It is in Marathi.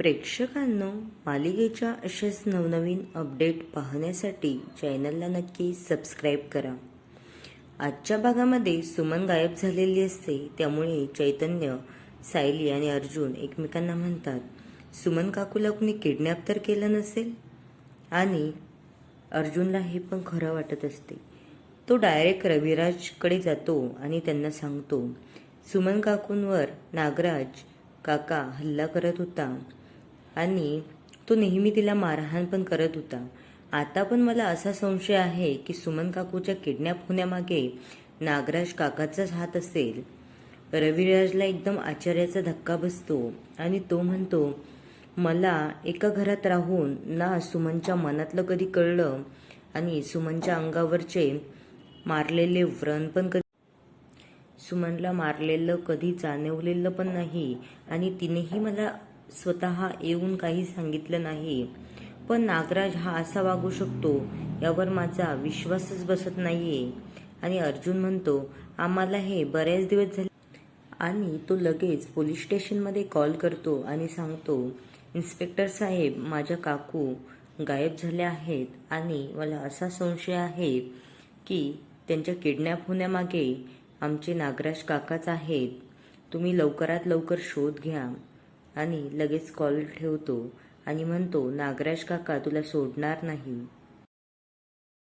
प्रेक्षकांनो मालिकेच्या असेच नवनवीन अपडेट पाहण्यासाठी चॅनलला नक्की सबस्क्राईब करा. आजच्या भागामध्ये सुमन गायब झालेली असते त्यामुळे चैतन्य सायली आणि अर्जुन एकमेकांना म्हणतात सुमन काकूला कुणी किडनॅप तर केलं नसेल? आणि अर्जुनला हे पण खरं वाटत असते. तो डायरेक्ट रविराजकडे जातो आणि त्यांना सांगतो सुमन काकूंवर नागराज काका हल्ला करत होता. आणि तो नेहमी तिला मारहाण पण करत होता. आता पण मला असा संशय आहे की सुमन काकूच्या किडनॅप होण्यामागे नागराज काकाचाच हात असेल. रविराजला एकदम आश्चर्याचा धक्का बसतो आणि तो म्हणतो मला एका घरात राहून ना सुमनच्या मनातलं कधी कळलं आणि सुमनच्या अंगावरचे मारलेले व्रण पण कधी सुमनला मारलेलं कधी जाणवलेलं पण नाही आणि तिनेही मला स्वतः येऊन काही सांगितलं नाही. पण नागराज हा असा वागू शकतो यावर माझा विश्वासच बसत नाहीये. आणि अर्जुन म्हणतो आम्हाला हे बरेच दिवस झाले. आणि तो लगेच पोलीस स्टेशनमध्ये कॉल करतो आणि सांगतो इन्स्पेक्टर साहेब माझ्या काकू गायब झाल्या आहेत आणि मला असा संशय आहे की त्यांच्या किडनॅप होण्यामागे आमचे नागराज काकाच आहेत. तुम्ही लवकरात लवकर शोध घ्या. आणि लगेच कॉल ठेवतो आणि म्हणतो नागराज काका तुला सोडणार नाही.